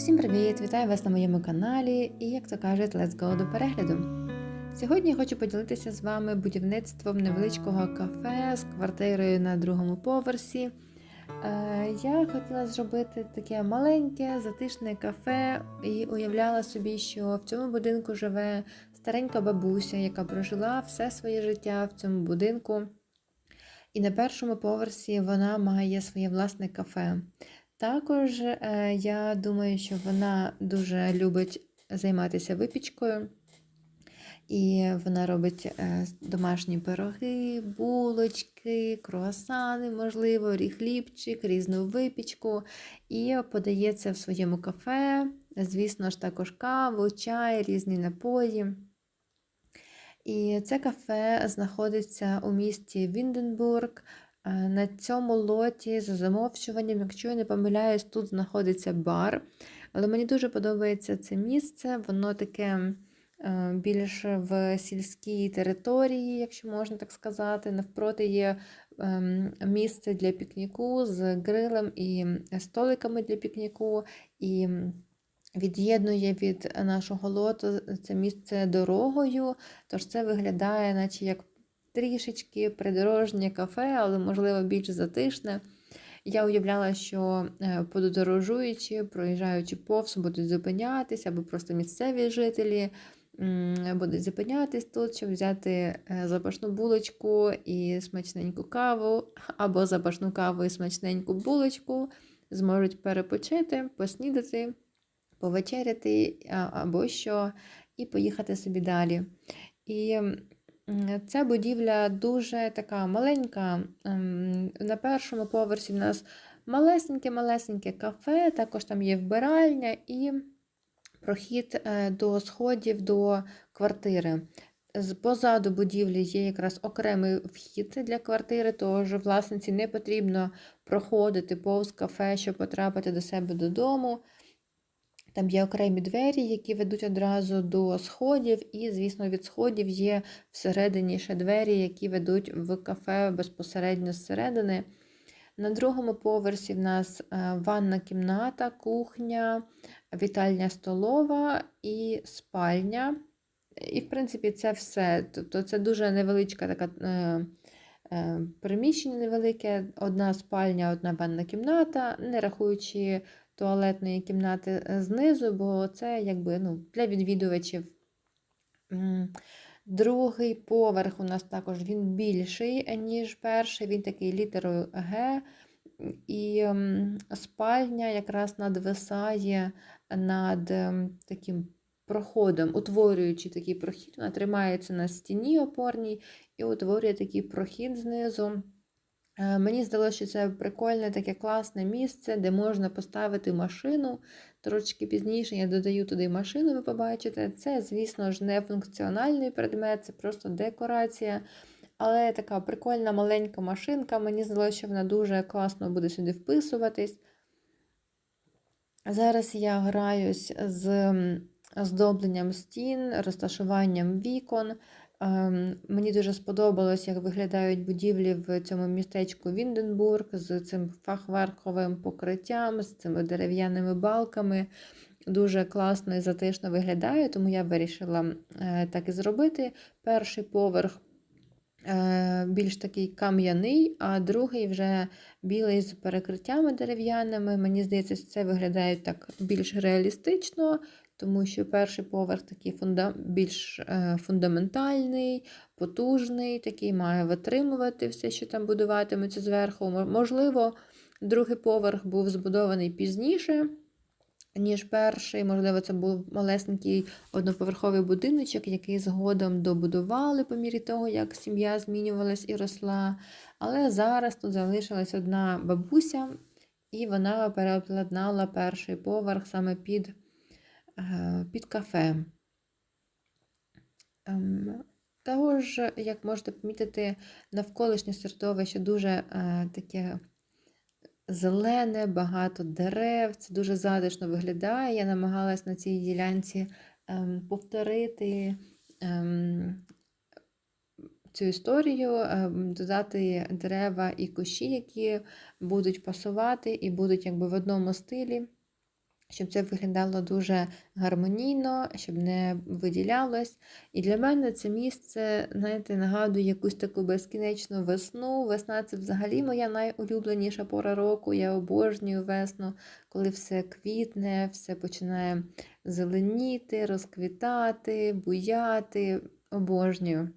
Всім привіт! Вітаю вас на моєму каналі і, як то кажуть, let's go до перегляду. Сьогодні я хочу поділитися з вами будівництвом невеличкого кафе з квартирою на другому поверсі. Е, Я хотіла зробити таке маленьке, затишне кафе і уявляла собі, що в цьому будинку живе старенька бабуся, яка прожила все своє життя в цьому будинку. І на першому поверсі вона має своє власне кафе. Також е, я думаю, що вона дуже любить займатися випічкою. І вона робить е, домашні пироги, булочки, круасани, можливо, хлібчик, різну випічку. І подає це в своєму кафе. Звісно ж, також каву, чай, різні напої. І це кафе знаходиться у місті Вінденбург. Е, На цьому лоті за замовчуванням, якщо я не помиляюсь, тут знаходиться бар. Але мені дуже подобається це місце. Воно таке е, більш в сільській території, якщо можна так сказати. Навпроти є ем, місце для пікніку з грилем і столиками для пікніку. І від'єднує від нашого лоту це місце дорогою. Тож це виглядає, наче як трішечки придорожнє кафе, але, можливо, більш затишне. Я уявляла, що е, подорожуючи, проїжджаючи повз, будуть зупинятися, або просто місцеві жителі будуть зупинятись тут, щоб взяти е, запашну булочку і смачненьку каву, або запашну каву і смачненьку булочку, зможуть перепочити, поснідати, повечеряти або що, і поїхати собі далі. І Ця будівля дуже така маленька. Ем, На першому поверсі в нас малесеньке-малесеньке кафе, також там є вбиральня і прохід е, до сходів до квартири. Позаду будівлі є якраз окремий вхід для квартири, тож власниці не потрібно проходити повз кафе, щоб потрапити до себе додому. Там є окремі двері, які ведуть одразу до сходів, і, звісно, від сходів є всередині ще двері, які ведуть в кафе безпосередньо зсередини. На другому поверсі в нас е, ванна кімната, кухня, вітальня столова і спальня. І, в принципі, це все. Тобто це дуже невеличка така е, е, приміщення невелике, одна спальня, одна ванна кімната, не рахуючи туалетної кімнати е, знизу, бо це якби ну, для відвідувачів. Другий поверх у нас також він більший, е, ніж перший, він такий літерою Г. І спальня якраз надвисає над таким проходом, утворюючи такий прохід, вона тримається на стіні опорній і утворює такий прохід знизу. Е, Мені здалося, що це прикольне таке класне місце, де можна поставити машину. Трошки пізніше я додаю туди машину, ви побачите. Це, звісно ж, не функціональний предмет, це просто декорація. Але така прикольна маленька машинка. Мені здалося, що вона дуже класно буде сюди вписуватись. Зараз я граюсь з оздобленням стін, розташуванням вікон. Ем, Мені дуже сподобалось, як виглядають будівлі в цьому містечку Вінденбург з цим фахверковим покриттям, з цими дерев'яними балками. Дуже класно і затишно виглядає, тому я вирішила е, так і зробити. Перший поверх е, більш такий кам'яний, а другий вже білий з перекриттями дерев'яними. Мені здається, це виглядає так більш реалістично, тому що перший поверх такий фунда... більш е, фундаментальний, потужний, такий має витримувати все, що там будуватиметься зверху. Можливо, другий поверх був збудований пізніше. Ніж перший, можливо, це був малесенький одноповерховий будиночок, який згодом добудували по мірі того, як сім'я змінювалась і росла. Але зараз тут залишилась одна бабуся, і вона переобладнала перший поверх саме під, під кафе. Ем, Також, як можете помітити, навколишнє середовище дуже е, таке зелене, багато дерев, це дуже затишно виглядає. Я намагалась на цій ділянці ем, повторити ем, цю історію, додати дерева і кущі, які будуть пасувати і будуть якби в одному стилі. Щоб це виглядало дуже гармонійно, щоб не виділялось. І для мене це місце, знаєте, нагадує якусь таку безкінечну весну. Весна це взагалі моя найулюбленіша пора року. Я обожнюю весну, коли все квітне, все починає зеленіти, розквітати, буяти. Обожнюю.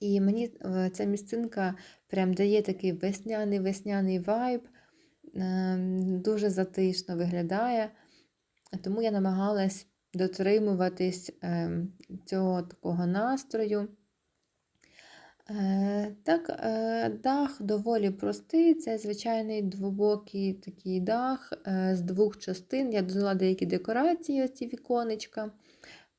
І мені е, ця місцинка прям дає такий весняний весняний вайб, ем, дуже затишно виглядає. Тому я намагалась дотримуватись ем, цього такого настрою. Е, так, е, дах доволі простий, це звичайний двобокий такий дах з двох частин. Я додала деякі декорації, оці віконечка.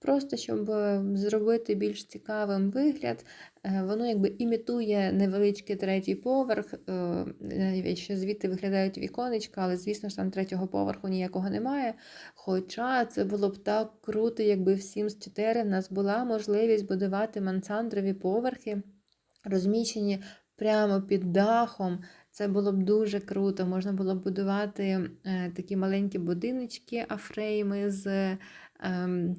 Просто щоб е, зробити більш цікавим вигляд, е, воно якби імітує невеличкий третій поверх, е, що звідти виглядають віконечка, але, звісно ж, там третього поверху ніякого немає. Хоча це було б так круто, якби в Sims 4 в нас була можливість будувати мансандрові поверхи, розміщені прямо під дахом. Це було б дуже круто. Можна було б будувати такі маленькі будиночки, афрейми з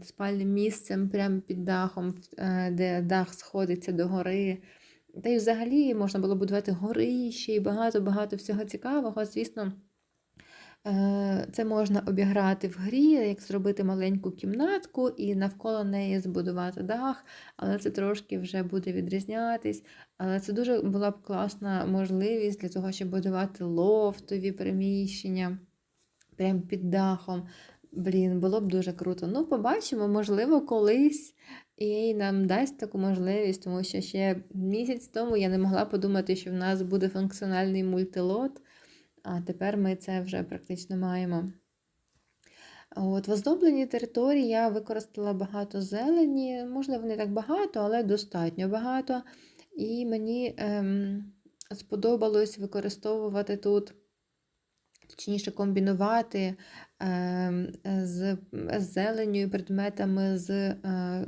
спальним місцем прямо під дахом, е, де дах сходиться до гори. Та й взагалі можна було будувати гори ще й багато-багато всього цікавого. Звісно, е, це можна обіграти в грі, як зробити маленьку кімнатку і навколо неї збудувати дах, але це трошки вже буде відрізнятись. Але це дуже була б класна можливість для того, щоб будувати лофтові приміщення прямо під дахом. Блін, було б дуже круто. Ну, побачимо, можливо, колись і нам дасть таку можливість, тому що ще місяць тому я не могла подумати, що в нас буде функціональний мультилот, а тепер ми це вже практично маємо. От, В оздобленій території я використала багато зелені, можливо, не так багато, але достатньо багато. І мені ем, сподобалось використовувати тут точніше комбінувати з зеленню і предметами з е,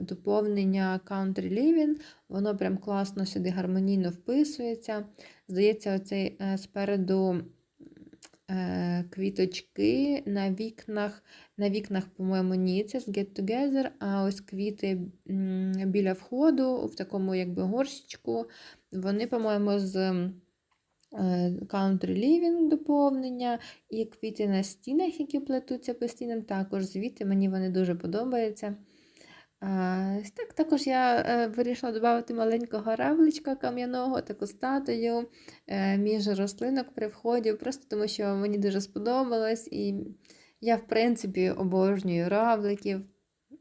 доповнення Country Living. Воно прям класно сюди гармонійно вписується. Здається, оцей е, спереду е, квіточки на вікнах, на вікнах, по-моєму, ні, це з Get Together, а ось квіти біля входу, в такому якби горщичку, вони, по-моєму, з. Е, country Living доповнення, і квіти на стінах, які плетуться по стінам, також звідти мені вони дуже подобаються. Так, Також я е, вирішила додати маленького равличка кам'яного, таку статую е, між рослинок при вході, просто тому що мені дуже сподобалось. І я, в принципі, обожнюю равликів.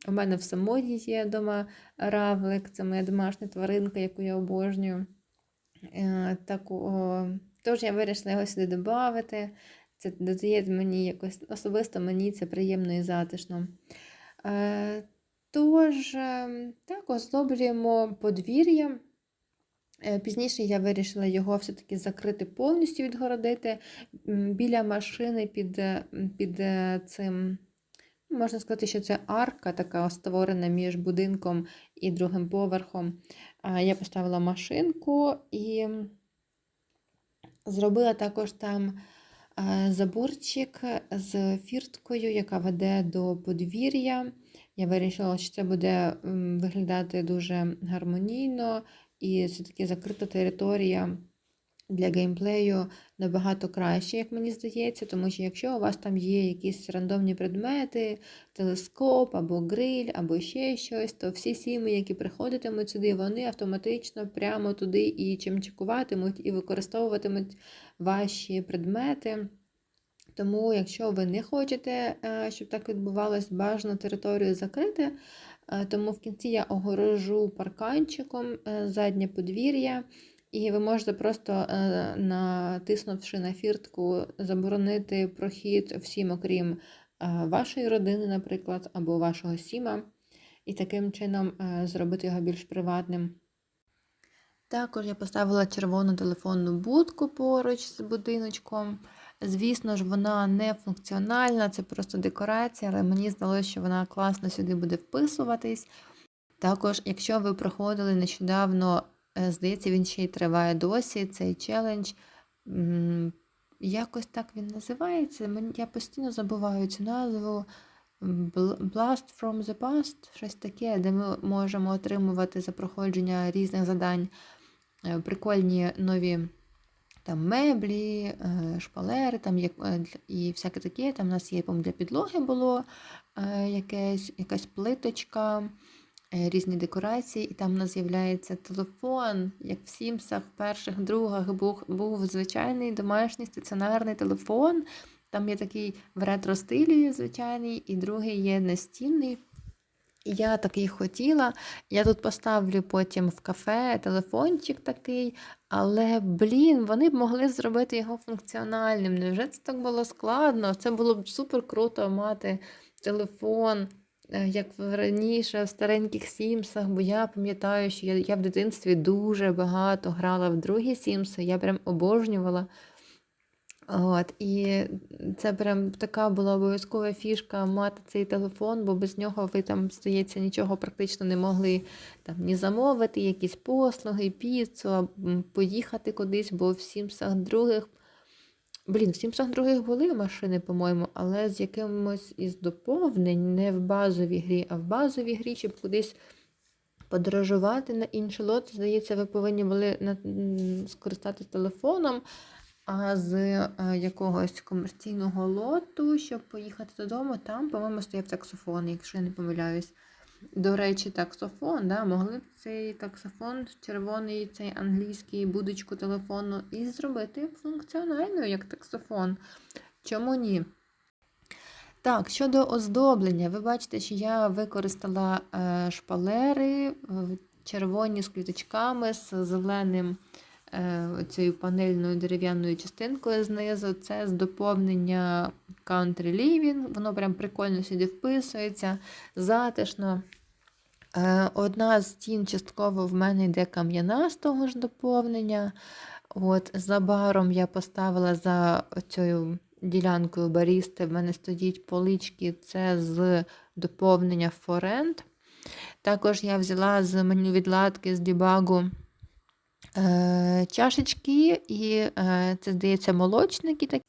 У мене в самої є вдома равлик, це моя домашня тваринка, яку я обожнюю. Е, таку, Тож я вирішила його сюди додати. Це додає мені якось особисто мені це приємно і затишно. Е, тож, ем, так, оздоблюємо подвір'я. Е, пізніше я вирішила його все-таки закрити повністю відгородити біля машини під під цим. Можна сказати, що це арка, така створена між будинком і другим поверхом. Я поставила машинку і зробила також там заборчик з фірткою, яка веде до подвір'я. Я вирішила, що це буде виглядати дуже гармонійно і це таки закрита територія для геймплею набагато краще, як мені здається, тому що якщо у вас там є якісь рандомні предмети, телескоп або гриль, або ще щось, то всі сіми, які приходитимуть сюди, вони автоматично прямо туди і чимчикуватимуть, і використовуватимуть ваші предмети. Тому, якщо ви не хочете, е, щоб так відбувалось, бажано територію закрити. Е, тому в кінці я огорожу парканчиком е, заднє подвір'я. І ви можете просто, е, натиснувши на фіртку, заборонити прохід всім, окрім е, вашої родини, наприклад, або вашого сіма, і таким чином е, зробити його більш приватним. Також я поставила червону телефонну будку поруч з будиночком. Звісно ж, вона не функціональна, це просто декорація, але мені здалося, що вона класно сюди буде вписуватись. Також, якщо ви проходили нещодавно здається, він ще й триває досі. Цей челендж якось так він називається. Я постійно забуваю цю назву. Blast from the Past, щось таке, де ми можемо отримувати за проходження різних задань е, прикольні нові там меблі, е, шпалери, там е, і всяке таке. Там у нас є, для підлоги було е, якесь, якась плиточка, е, різні декорації, і там у нас з'являється телефон, як в Сімсах, перших, другах був, був звичайний домашній стаціонарний телефон. Там є такий в ретро-стилі звичайний, і другий є настінний. Я такий хотіла. Я тут поставлю потім в кафе телефончик такий, але, блін, вони б могли зробити його функціональним. Невже це так було складно? Це було б супер круто мати телефон, е, як в- раніше в стареньких Сімсах, бо я пам'ятаю, що я, я в дитинстві дуже багато грала в другі Сімси, я прям обожнювала. От, і це прям така була обов'язкова фішка мати цей телефон, бо без нього ви там, здається, нічого практично не могли там ні замовити, якісь послуги, піцу, поїхати кудись, бо в Сімсах других. Блін, в Сімсах других були машини, по-моєму, але з якимось із доповнень, не в базовій грі, а в базовій грі, щоб кудись подорожувати на інший лот, здається, ви повинні були скористатися телефоном. А з е, якогось комерційного лоту, щоб поїхати додому, там, по-моєму, стояв таксофон, якщо я не помиляюсь. До речі, таксофон, да, могли б цей таксофон, червоний, цей англійський будочку телефону, і зробити функціональною, як таксофон. Чому ні? Так, щодо оздоблення, ви бачите, що я використала е, шпалери червоні з квіточками, з зеленим цією панельною дерев'яною частинкою знизу. Це з доповнення Country Living. Воно прям прикольно сюди вписується, затишно. Е, Одна з стін частково в мене йде кам'яна з того ж доповнення. От, за баром я поставила за цією ділянкою барісти. В мене стоять полички, це з доповнення Форенд. Також я взяла з меню відладки з дебагу е, чашечки, і е, це, здається, молочники. такі.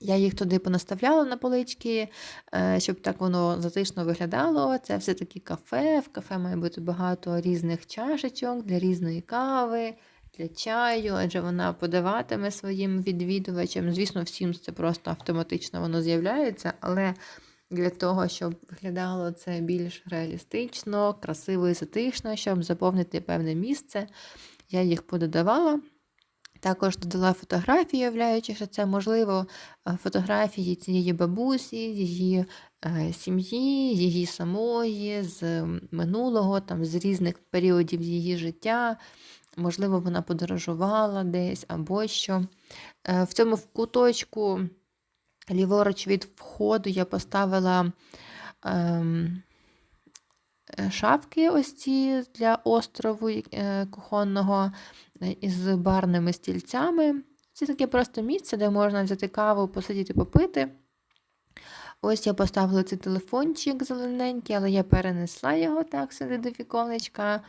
Я їх туди понаставляла на полички, е, щоб так воно затишно виглядало. Це все-таки кафе. В кафе має бути багато різних чашечок для різної кави, для чаю, адже вона подаватиме своїм відвідувачам. Звісно, всім це просто автоматично воно з'являється, але для того, щоб виглядало це більш реалістично, красиво і затишно, щоб заповнити певне місце, я їх пододавала. Також додала фотографії, уявляючи, що це можливо е, фотографії цієї бабусі, її е, сім'ї, її самої, з минулого, там, з різних періодів її життя. Можливо, вона подорожувала десь або що. Е, В цьому куточку ліворуч від входу я поставила ем, шафки ось ці для острову е, кухонного е, із барними стільцями. Це таке просто місце, де можна взяти каву, посидіти, попити. Ось я поставила цей телефончик зелененький, але я перенесла його так сюди до віконечка.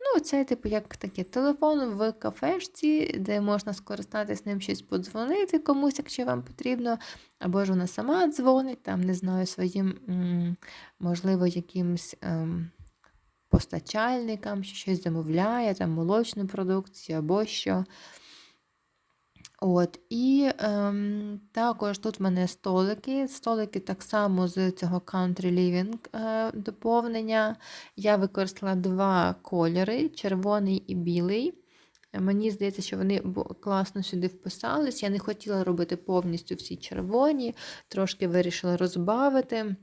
Ну, це, типу, як таке телефон в кафешці, де можна скористатися ним щось подзвонити комусь, якщо вам потрібно. Або ж вона сама дзвонить, там, не знаю, своїм, можливо, якимсь ем, постачальникам, що щось замовляє, там молочну продукцію або що. От, і ем, також тут в мене столики. Столики так само з цього Country Living е, доповнення. Я використала два кольори: червоний і білий. Мені здається, що вони класно сюди вписались. Я не хотіла робити повністю всі червоні, трошки вирішила розбавити.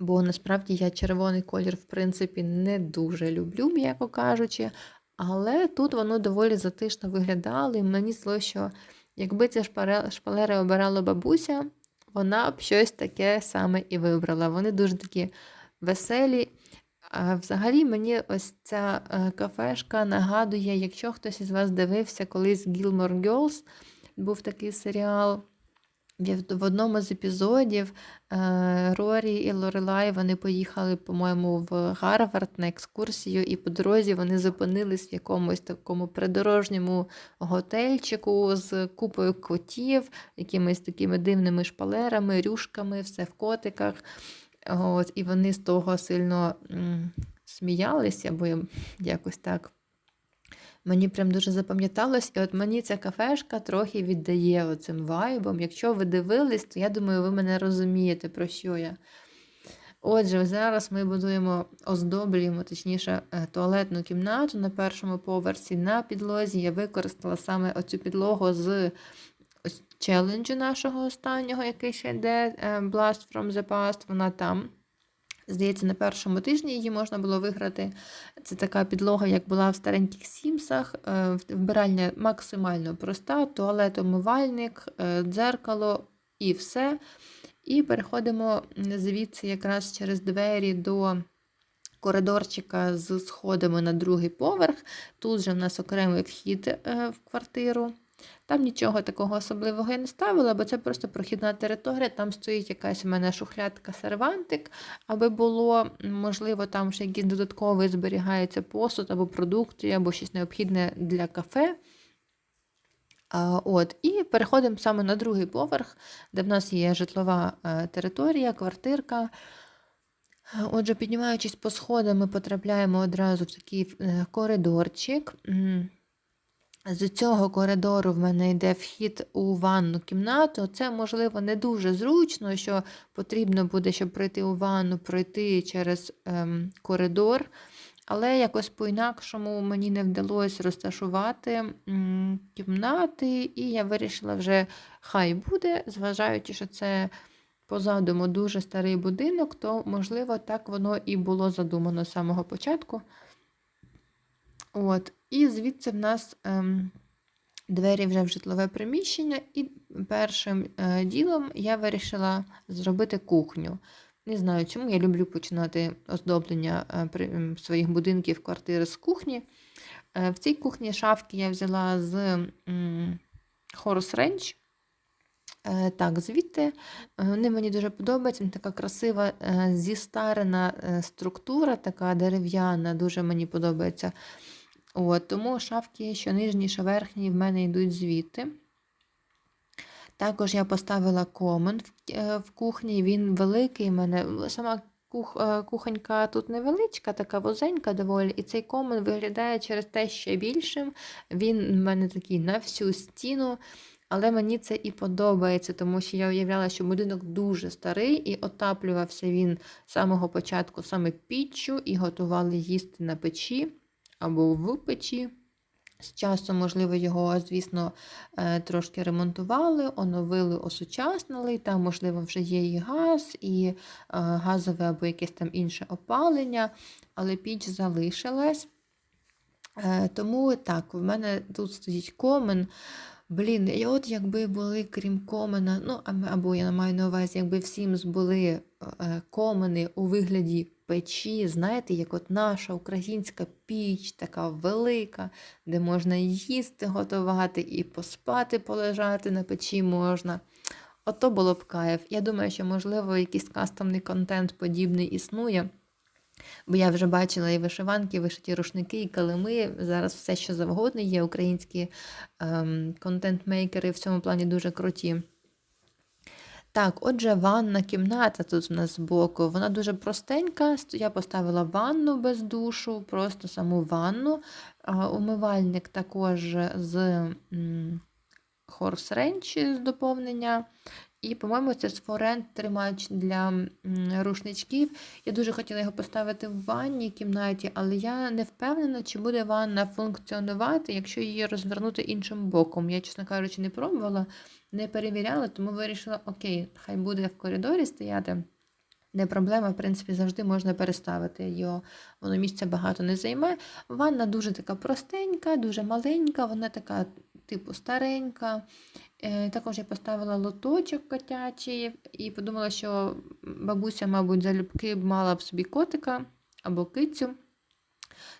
Бо насправді я червоний колір, в принципі, не дуже люблю, м'яко кажучи. Але тут воно доволі затишно виглядало, і мені зло, що якби ці шпалери обирала бабуся, вона б щось таке саме і вибрала. Вони дуже такі веселі. А взагалі мені ось ця е, кафешка нагадує, якщо хтось із вас дивився колись Gilmore Girls, був такий серіал. В одному з епізодів е, Рорі і Лорелай вони поїхали, по-моєму, в Гарвард на екскурсію, і по дорозі вони зупинились в якомусь такому придорожньому готельчику з купою котів, якимись такими дивними шпалерами, рюшками, все в котиках. От, І вони з того сильно сміялися, бо якось так. Мені прям дуже запам'яталось, і от мені ця кафешка трохи віддає оцим вайбом. Якщо ви дивились, то я думаю, ви мене розумієте, про що я. Отже, зараз ми будуємо, оздоблюємо, точніше, е, туалетну кімнату на першому поверсі. На підлозі я використала саме оцю підлогу з челенджу нашого останнього, який ще йде е, Blast from the Past, вона там. Здається, на першому тижні її можна було виграти. Це така підлога, як була в стареньких Сімсах. Е, вбиральня максимально проста, туалет, умивальник, е, дзеркало і все. І переходимо звідси якраз через двері до коридорчика з сходами на другий поверх. Тут же в нас окремий вхід е, в квартиру. Там нічого такого особливого я не ставила, бо це просто прохідна територія. Там стоїть якась у мене шухлядка сервантик, аби було, можливо, там ще якийсь додатковий зберігається посуд або продукти, або щось необхідне для кафе. От, І переходимо саме на другий поверх, де в нас є житлова е, територія, квартирка. Отже, піднімаючись по сходам, ми потрапляємо одразу в такий е, коридорчик. З цього коридору в мене йде вхід у ванну кімнату. Це, можливо, не дуже зручно, що потрібно буде, щоб пройти у ванну, пройти через ем, коридор. Але якось по-інакшому мені не вдалося розташувати кімнати, і я вирішила вже, хай буде, зважаючи, що це по задуму дуже старий будинок, то, можливо, так воно і було задумано з самого початку. От. І звідси в нас ем, двері вже в житлове приміщення, і першим е, ділом я вирішила зробити кухню. Не знаю, чому я люблю починати оздоблення е, своїх будинків, квартири з кухні. Е, в цій кухні шафки я взяла з м, Horse Ranch. Так, звідти вони мені дуже подобаються. Така красива зістарена структура, така дерев'яна, дуже мені подобається. От, Тому шафки, що нижні, що верхні, в мене йдуть звідти. Також я поставила комен в, е, в кухні, він великий. в мене Сама кух, е, кухонька тут невеличка, така вузенька доволі, і цей комен виглядає через те ще більшим. Він в мене такий на всю стіну. Але мені це і подобається, тому що я уявляла, що будинок дуже старий, і отаплювався він з самого початку саме піччю, і готували їсти на печі або в печі. З часом, можливо, його, звісно, е, трошки ремонтували, оновили, осучаснили. Там, можливо, вже є і газ, і е, газове або якесь там інше опалення, але піч залишилась. Е, тому так, в мене тут стоїть комен. Блін, і от якби були, крім комена, ну або я маю на увазі, якби всім були комени у вигляді печі, знаєте, як от наша українська піч, така велика, де можна їсти готувати, і поспати, полежати на печі можна. Ото було б кайф. Я думаю, що, можливо, якийсь кастомний контент подібний існує. Бо я вже бачила і вишиванки, і вишиті рушники, і калими. Зараз все, що завгодно є. Українські ем, контент-мейкери в цьому плані дуже круті. Так, отже, ванна кімната тут у нас збоку, вона дуже простенька. Я поставила ванну без душу, просто саму ванну. Умивальник також з Horse Ranch з доповнення. І, по-моєму, це сфорент тримач для рушничків. Я дуже хотіла його поставити в ванній кімнаті, але я не впевнена, чи буде ванна функціонувати, якщо її розвернути іншим боком. Я, чесно кажучи, не пробувала, не перевіряла, тому вирішила, окей, хай буде в коридорі стояти. Не проблема, в принципі, завжди можна переставити його, воно місця багато не займе. Ванна дуже така простенька, дуже маленька, вона така, типу, старенька. Е, також я поставила лоточок котячий і подумала, що бабуся, мабуть, залюбки б мала б собі котика або кицю.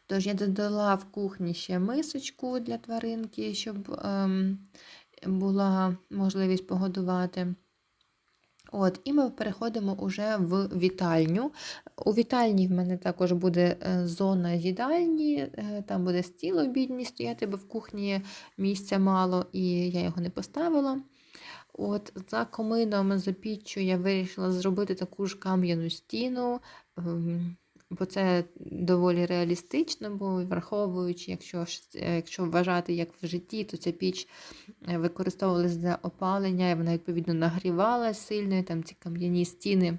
Тож я додала в кухні ще мисочку для тваринки, щоб ем, була можливість погодувати. От, і ми переходимо уже в вітальню. У вітальні в мене також буде е, зона їдальні, е, там буде стіл обідній стояти, бо в кухні місця мало, і я його не поставила. От За комином, за піччю я вирішила зробити таку ж кам'яну стіну, ем, бо це доволі реалістично, бо враховуючи, якщо, е, якщо вважати як в житті, то ця піч е, використовувалась для опалення, і вона відповідно нагрівалась сильно, і там ці кам'яні стіни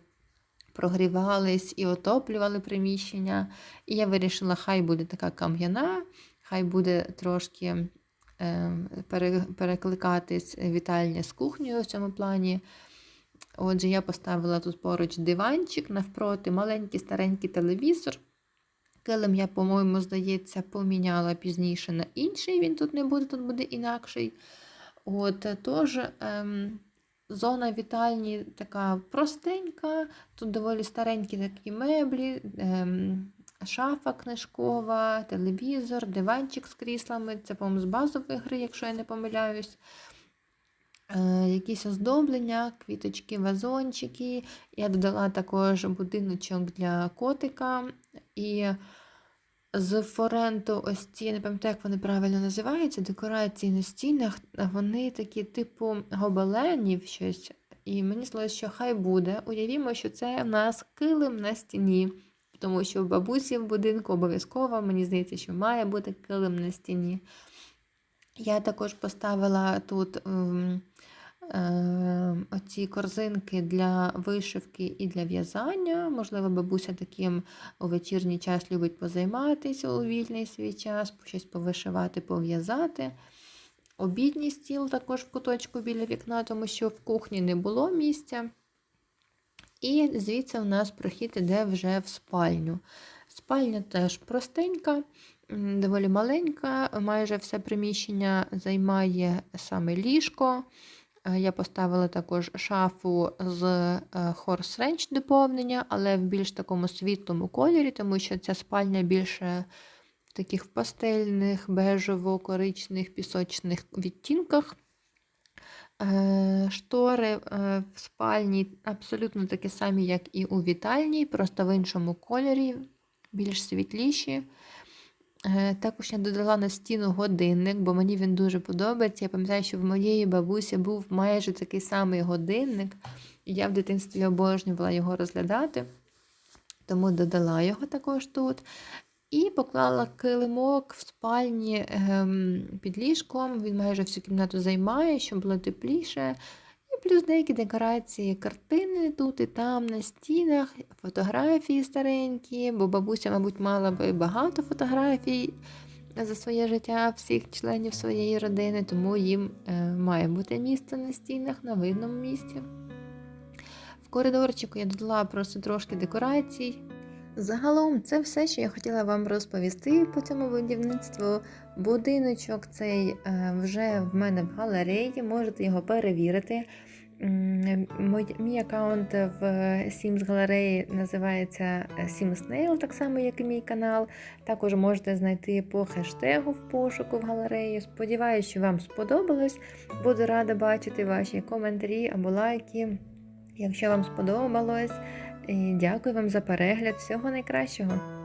прогрівались і отоплювали приміщення. І я вирішила, хай буде така кам'яна, хай буде трошки е, перекликатись вітальня з кухнею в цьому плані. Отже, я поставила тут поруч диванчик, навпроти маленький старенький телевізор. Килим я, по-моєму, здається, поміняла пізніше на інший. Він тут не буде, тут буде інакший. От, тож, ем, зона вітальні така простенька, тут доволі старенькі такі меблі, ем, шафа книжкова, телевізор, диванчик з кріслами. Це, по-моєму, з базової гри, якщо я не помиляюсь. Е, якісь оздоблення, квіточки, вазончики. Я додала також будиночок для котика. І з форенту ось ці, я не пам'ятаю, як вони правильно називаються, декорації на стінах, вони такі, типу гобеленів щось. І мені здалося, що хай буде. Уявімо, що це в нас килим на стіні. Тому що в бабусі в будинку обов'язково, мені здається, що має бути килим на стіні. Я також поставила тут ем, оці корзинки для вишивки і для в'язання. Можливо, бабуся таким у вечірній час любить позайматися у вільний свій час, щось повишивати, пов'язати. Обідній стіл також в куточку біля вікна, тому що в кухні не було місця. І звідси у нас прохід іде вже в спальню. Спальня теж простенька, доволі маленька, майже все приміщення займає саме ліжко. Е, Я поставила також шафу з е, ренч доповнення, але в більш такому світлому кольорі, тому що ця спальня більше в таких пастельних, бежево-коричних, пісочних відтінках. Е, Штори в спальні абсолютно такі самі, як і у вітальні, просто в іншому кольорі, більш світліші. Е, Також я додала на стіну годинник, бо мені він дуже подобається. Я пам'ятаю, що в моєї бабусі був майже такий самий годинник, і я в дитинстві обожнювала його розглядати, тому додала його також тут. І поклала килимок в спальні ем, під ліжком. Він майже всю кімнату займає, щоб було тепліше. І плюс деякі декорації, картини тут і там на стінах, фотографії старенькі, бо бабуся, мабуть, мала би багато фотографій за своє життя всіх членів своєї родини, тому їм е, має бути місце на стінах, на видному місці. В коридорчику я додала просто трошки декорацій. Загалом, це все, що я хотіла вам розповісти по цьому будівництву. Будиночок цей е, вже в мене в галереї, можете його перевірити. Мій аккаунт в Sims галереї називається е, Sims Nail, так само, як і мій канал. Також можете знайти по хештегу в пошуку в галереї. Сподіваюсь, що вам сподобалось. Буду рада бачити ваші коментарі або лайки. Якщо вам сподобалось, і дякую вам за перегляд. Всього найкращого!